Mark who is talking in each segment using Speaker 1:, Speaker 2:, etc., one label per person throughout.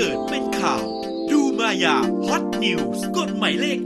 Speaker 1: เกิดเป็นข่าว ดูมายาฮอตนิวส์กฎหมายเลข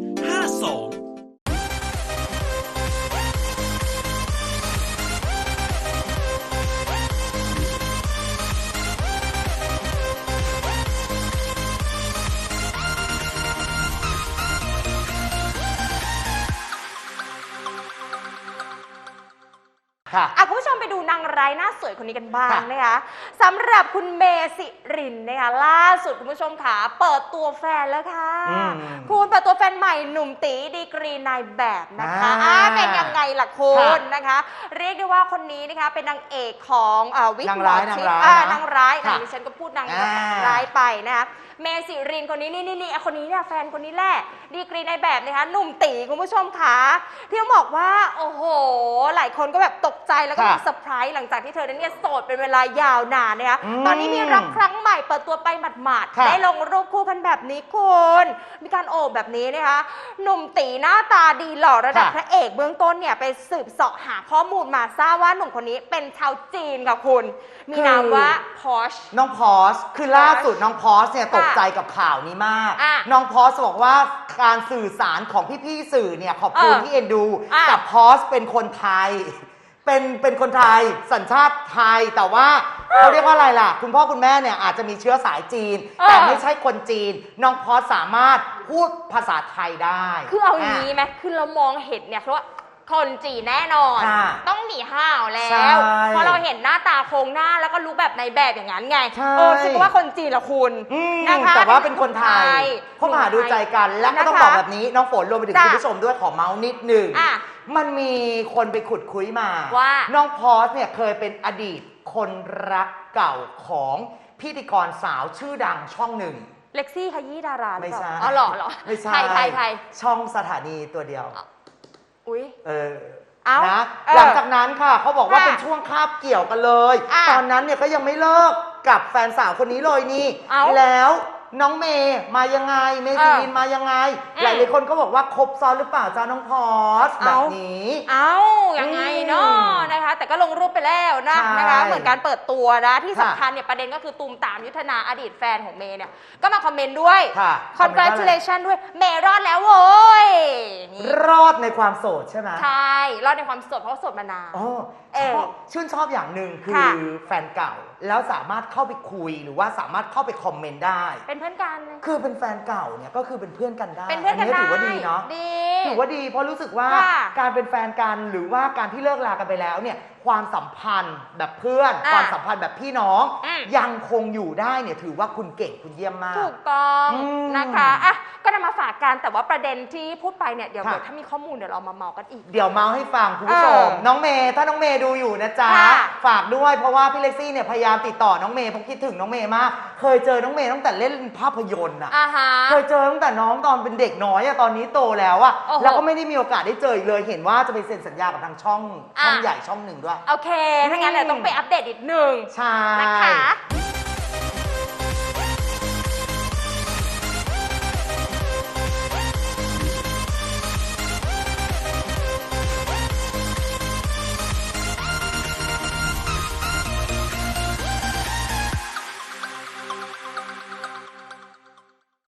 Speaker 2: ค่ะ
Speaker 3: อะคุณผู้ชมไปดูนางร้ายหน้าสวยคนนี้กันบ้าง
Speaker 2: ค่ะ
Speaker 3: นะคะสำหรับคุณเมสิรินนะคะล่าสุดคุณผู้ชมขาเปิดตัวแฟนแล้วค่ะ
Speaker 2: อืม
Speaker 3: คุณเปิดตัวแฟนใหม่หนุ่มตีดีกรีนายแบบนะคะ
Speaker 2: อ่า
Speaker 3: อ่าเป็นยังไงล่ะคุ
Speaker 2: ค่ะ
Speaker 3: ณนะคะ เรียกได้ว่าคนนี้นะคะเป็นนางเอกของอ่าวิก
Speaker 2: นาง
Speaker 3: หมอ
Speaker 2: ร้าย
Speaker 3: ชิด
Speaker 2: นางร้าย
Speaker 3: อ่า
Speaker 2: นะ
Speaker 3: นางร้าย
Speaker 2: ค่ะ
Speaker 3: นะดิฉันก็พูดนาง
Speaker 2: อ่า
Speaker 3: ร้ายไปนะคะเมสิรินคนนี้นี่นี่นี่อะคนนี้เนี่ยแฟนคนนี้แหละดีกรีนายแบบนะคะหนุ่มตีคุณผู้ชมขาที่ต้องบอกว่าโอ้โห หลายคนก็แบบตกใจแล้วก็
Speaker 2: ค่ะ
Speaker 3: มีเซอร์ไพรส์หลังจากที่เธอนั้นเนี่ยโสดเป็นเวลายาวนานนะคะ
Speaker 2: อืม
Speaker 3: ตอนนี้มีรักครั้งใหม่เปิดตัวไปหมาดๆ
Speaker 2: ค่ะ
Speaker 3: ได้ลงรูปคู่กันแบบนี้คุณมีการโอบแบบนี้นะคะหนุ่มตีหน้าตาดีหล่อระดับ
Speaker 2: ค่ะ
Speaker 3: พระเอกเบื้องต้นเนี่ยไปสืบเสาะหาข้อมูลมาทราบว่าหนุ่มคนนี้เป็นชาวจีนค่ะคุณ มีนามว่าพอช
Speaker 2: น้องพอสคือล่าสุดน้องพอสเนี่ยตกใจกับข่าวนี้มาก
Speaker 3: อะ
Speaker 2: น้องพอสบอกว่าการสื่อสารของพี่ๆสื่อเนี่ยขอบคุณ
Speaker 3: เออ
Speaker 2: ที่เอ็นดู
Speaker 3: อะ
Speaker 2: กับพอสเป็นคนไทยเป็นเป็นคนไทยสัญชาติไทยแต่ว่าเขาเรียกว่าอะไรล่ะ คุณพ่อคุณแม่เนี่ยอาจจะมีเชื้อสายจีน
Speaker 3: เออ
Speaker 2: แต่ไม่ใช่คนจีน น้องพอสสามารถพูดภาษาไทยได้
Speaker 3: คือเอาอย่างนี้ไหมคือเรามองเห็นเนี่ยเพราะว่า คนจีนแน่นอน
Speaker 2: ค่ะ
Speaker 3: ต้องหนีห้าวแล้
Speaker 2: ใช่
Speaker 3: ว เพราะเราเห็นหน้าตาโครงหน้าแล้วก็รู้แบบในแบบอย่างนั้นไง
Speaker 2: ใช่
Speaker 3: เออคิดว่าคนจีนละคุณ
Speaker 2: อืม
Speaker 3: นะคะ
Speaker 2: แต่ว่าเป็นคนไทยคบหาดูใจกันและก็ต้อง
Speaker 3: นะคะ
Speaker 2: บอกแบบนี้น้องฝนรวมไปถึง
Speaker 3: จ้ะ
Speaker 2: คุณผู้ชมด้วยขอเมาส์นิดหนึ่ง
Speaker 3: อะ
Speaker 2: มันมีคนไปขุดคุยมา
Speaker 3: ว่า
Speaker 2: น้องพอสเนี่ยเคยเป็นอดีตคนรักเก่าของพิธีกรสาวชื่อดังช่องหนึ่ง
Speaker 3: เล็กซี่ขยี้ดาราหรือ
Speaker 2: ไม่
Speaker 3: เปล่า
Speaker 2: ใช่
Speaker 3: อ๋อเหรอเหรอ
Speaker 2: ไม่ใช่
Speaker 3: ใครใครใคร
Speaker 2: ช่องสถานีตัวเดียว
Speaker 3: อุ้ย
Speaker 2: เออ
Speaker 3: เอ้า
Speaker 2: นะ
Speaker 3: เออ
Speaker 2: หลังจากนั้นค่ะเขาบอกว่า
Speaker 3: ค่ะ
Speaker 2: เป็นช่วงคาบเกี่ยวกันเลย
Speaker 3: อะ
Speaker 2: ตอนนั้นเนี่ยก็ยังไม่เลิกกับแฟนสาวคนนี้เลยนี่
Speaker 3: เอ้า
Speaker 2: แล้วน้องเมย์มายังไง เมย์
Speaker 3: เออ
Speaker 2: ซีรินมายังไง
Speaker 3: อืม
Speaker 2: หลายๆคนก็บอกว่าครบซ้อนหรือเปล่าจ้าน้องพอสแบ
Speaker 3: เอ้า
Speaker 2: บนี้
Speaker 3: เอ้ายังไง ก็ลงรูปไปแล้วนะ
Speaker 2: ใช่
Speaker 3: นะคะ เหมือนการเปิดตัวนะที่
Speaker 2: ค่ะ
Speaker 3: สำคัญเนี่ยประเด็นก็คือตูมตามยุทธนาอดีตแฟนของเมย์เนี่ยก็มาคอมเมนต์ด้วย
Speaker 2: ค่ะ
Speaker 3: congratulation ด้วยเมย์รอดแล้วโว้ยนี่
Speaker 2: รอดในความโสดใช่ไหม
Speaker 3: ใช่รอดในความโสดเพราะว่าโสดมานาน
Speaker 2: อ๋อ
Speaker 3: เอ
Speaker 2: ช
Speaker 3: อ
Speaker 2: อบชื่นชอบอย่างหนึ่งคือ
Speaker 3: ค่ะ
Speaker 2: แฟนเก่า แล้วสามารถเข้าไปคุยหรือว่าสามารถเข้าไปคอมเมนต์ได้
Speaker 3: เป็นเพื่อนกัน
Speaker 2: คือเป็นแฟนเก่าเนี่ยก็คือเป็นเพื่อนกันได้
Speaker 3: เป็นเพื่อนกัน
Speaker 2: นี้
Speaker 3: ได้
Speaker 2: ถือว่าดีเนาะ
Speaker 3: ดี
Speaker 2: ถือว่าดีเพราะรู้สึกว่า
Speaker 3: ค่ะ
Speaker 2: การเป็นแฟนกันหรือว่าการที่เลิกลากันไปแล้วเนี่ยความสัมพันธ์แบบเพื่อน
Speaker 3: อะ
Speaker 2: ความสัมพันธ์แบบพี่น้อง
Speaker 3: อืม
Speaker 2: ยังคงอยู่ได้เนี่ยถือว่าคุณเก่งคุณเยี่ยมมาก
Speaker 3: ถูกต้อง
Speaker 2: อืม
Speaker 3: นะคะอะก็นำ มาฝากกันแต่ว่าประเด็นที่พูดไปเนี่ยเดี๋ยว
Speaker 2: ค่ะ
Speaker 3: เดี๋ยวถ้ามีข้อมูลเดี๋ยวเรามาเมากันอีก
Speaker 2: เดี๋ยวเมาให้ฟังคุณผู้ชม
Speaker 3: เออ
Speaker 2: น้องเมย์ถ้าน้องเมย์ดูอยู่นะจ๊ะ
Speaker 3: ค่ะ
Speaker 2: ฝากด้วยเพราะว่าพี่เล็กซี่เนี่ยพยายามติดต่อน้องเมย์เพราะคิดถึงน้องเมย์มาก เคยเจอน้องเมย์ตั้งแต่เล่นภาพยนตร์อะ
Speaker 3: อ่าฮะ
Speaker 2: เคยเจอตั้งแต่น้องตอนเป็นเด็กน้อยอะตอนนี้โตแล้วอะ
Speaker 3: โอ้โห
Speaker 2: แล้วก็ไม่ได้มีโอกาสได้เจออีกเลยเห็นว่าจะไปเซ็นสัญญากับทางช่องช่อง
Speaker 3: อะ
Speaker 2: ใหญ่ช่องหนึ่งด้วย
Speaker 3: โอเคถ้างั้นเดี๋ยวต้องไปอัปเดตอีกหนึ่ง
Speaker 2: ใช่
Speaker 3: นะคะ